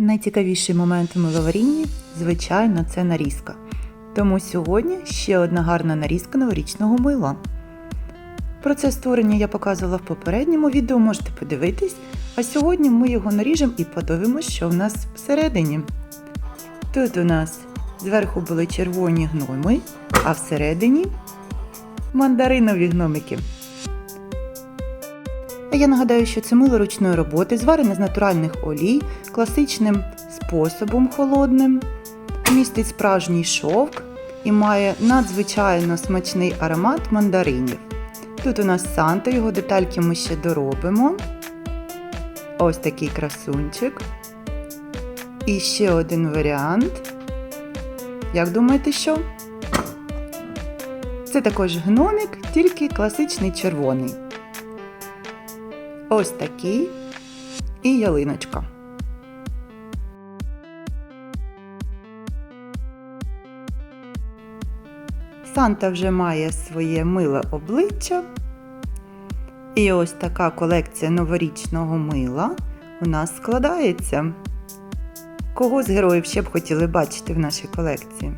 Найцікавіший момент у миловарінні, звичайно, це нарізка. Тому сьогодні ще одна гарна нарізка новорічного мила. Процес створення я показувала в попередньому відео, можете подивитись. А сьогодні ми його наріжемо і подивимося, що в нас всередині. Тут у нас зверху були червоні гноми, а всередині мандаринові гномики. А Я нагадаю, що це мило ручної роботи, зварене з натуральних олій, класичним способом холодним, містить справжній шовк і має надзвичайно смачний аромат мандаринів. Тут у нас Санта, його детальки ми ще доробимо. Ось такий красунчик. І ще один варіант. Як думаєте, що? Це також гномік, тільки класичний червоний. Ось такий і ялиночка. Санта вже має своє миле обличчя. І ось така колекція новорічного мила у нас складається. Кого з героїв ще б хотіли бачити в нашій колекції?